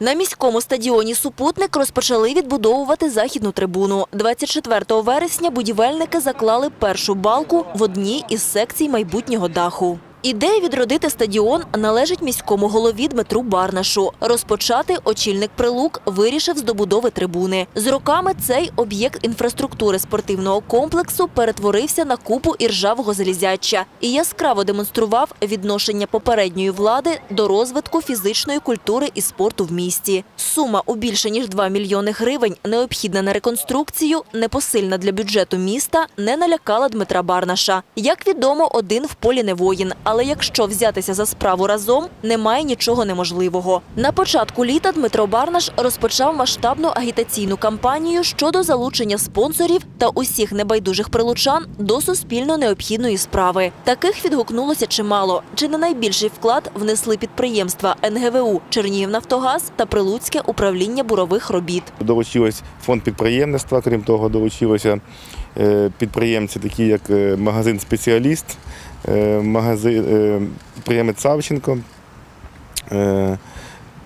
На міському стадіоні Супутник розпочали відбудовувати західну трибуну. 24 вересня будівельники заклали першу балку в одній із секцій майбутнього даху. Ідея відродити стадіон належить міському голові Дмитру Барнашу. Розпочати очільник прилук вирішив з добудови трибуни. З роками цей об'єкт інфраструктури спортивного комплексу перетворився на купу іржавого залізяча і яскраво демонстрував відношення попередньої влади до розвитку фізичної культури і спорту в місті. Сума у більше ніж 2 мільйони гривень, необхідна на реконструкцію, непосильна для бюджету міста, не налякала Дмитра Барнаша. Як відомо, один в полі не воїн. Але якщо взятися за справу разом, немає нічого неможливого. На початку літа Дмитро Барнаш розпочав масштабну агітаційну кампанію щодо залучення спонсорів та усіх небайдужих прилучан до суспільно необхідної справи. Таких відгукнулося чимало. Чи не найбільший вклад внесли підприємства НГВУ Чернігівнафтогаз та Прилуцьке управління бурових робіт. Долучилось фонд підприємництва, крім того, долучилися е, підприємці, такі як е, магазин Спеціаліст, магазин е, підприємець Савченко. е,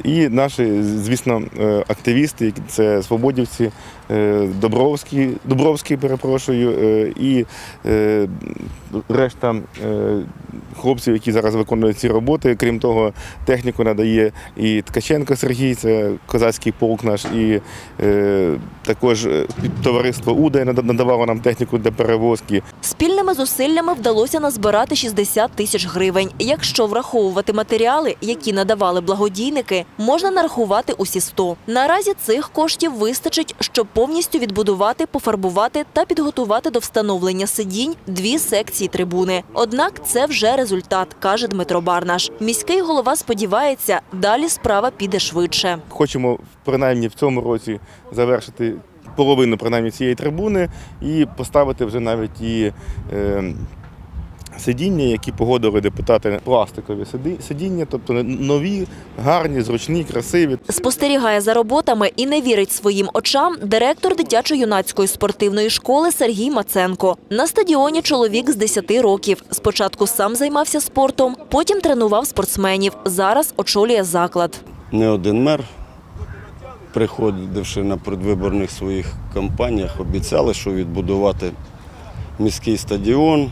І наші, звісно, е, активісти, це свободівці, Добровський, Добровський, перепрошую, е, і е, решта е, хлопців, які зараз виконують ці роботи. Крім того, техніку надає і Ткаченко Сергій, це козацький полк наш, і е, також е, товариство УДА надавало нам техніку для перевозки. Спільними зусиллями вдалося назбирати 60 тисяч гривень. Якщо враховувати матеріали, які надавали благодійники, можна нарахувати усі 100. Наразі цих коштів вистачить, щоб повністю відбудувати, пофарбувати та підготувати до встановлення сидінь дві секції трибуни. Однак це вже результат, каже Дмитро Барнаш. Міський голова сподівається, далі справа піде швидше. Хочемо принаймні в цьому році завершити половину принаймні цієї трибуни і поставити вже навіть і е, сидіння, які погодили депутати пластикові сидіння, тобто нові, гарні, зручні, красиві. Спостерігає за роботами і не вірить своїм очам директор дитячо-юнацької спортивної школи Сергій Маценко. На стадіоні чоловік з 10 років. Спочатку сам займався спортом, потім тренував спортсменів. Зараз очолює заклад. не один мер, приходивши на предвиборних своїх кампаніях, обіцяли, що відбудувати міський стадіон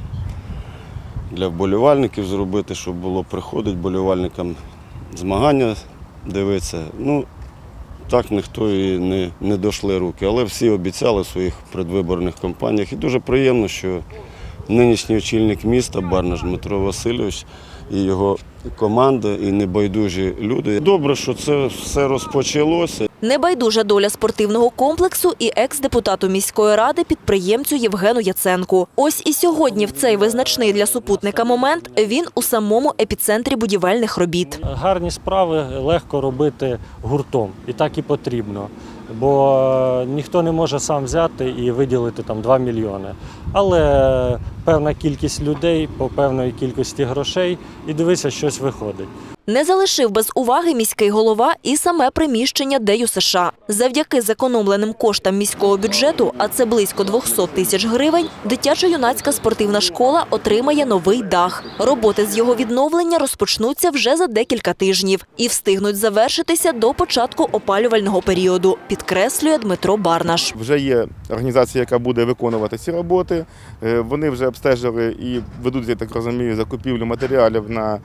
для вболівальників зробити, щоб було приходить болівальникам змагання дивитися. Ну, так ніхто і не, не дошли руки, але всі обіцяли в своїх предвиборних кампаніях. І дуже приємно, що нинішній очільник міста Барнаш Дмитро Васильович і його команда, і небайдужі люди. Добре, що це все розпочалося. Небайдужа доля спортивного комплексу і екс-депутату міської ради підприємцю Євгену Яценку. Ось і сьогодні, в цей визначний для супутника момент, він у самому епіцентрі будівельних робіт. Гарні справи легко робити гуртом, і так і потрібно. Бо е, ніхто не може сам взяти і виділити там 2 мільйони. Але певна кількість людей по певної кількості грошей і дивися, щось виходить. Не залишив без уваги міський голова і саме приміщення ДЮ США. Завдяки зекономленим коштам міського бюджету, а це близько 200 тисяч гривень, дитячо-юнацька спортивна школа отримає новий дах. Роботи з його відновлення розпочнуться вже за декілька тижнів і встигнуть завершитися до початку опалювального періоду, підкреслює Дмитро Барнаш. Вже є організація, яка буде виконувати ці роботи. Е, Вони вже обстежили і ведуть, я так розумію, закупівлю матеріалів на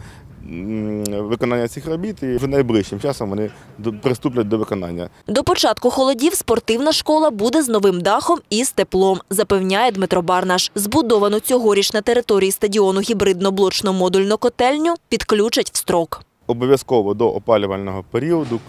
виконання цих робіт. І вже найближчим часом вони приступлять до виконання. До початку холодів спортивна школа буде з новим дахом і з теплом, запевняє Дмитро Барнаш. Збудовану цьогоріч на території стадіону гібридно-блочну модульну котельню підключать в строк. Обов'язково до опалювального періоду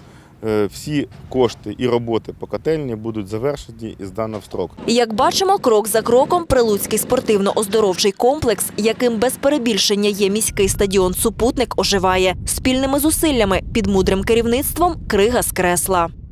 всі кошти і роботи по котельні будуть завершені і здано в строк. Як бачимо, крок за кроком Прилуцький спортивно-оздоровчий комплекс, яким без перебільшення є міський стадіон Супутник, оживає спільними зусиллями під мудрим керівництвом Крига з кресла.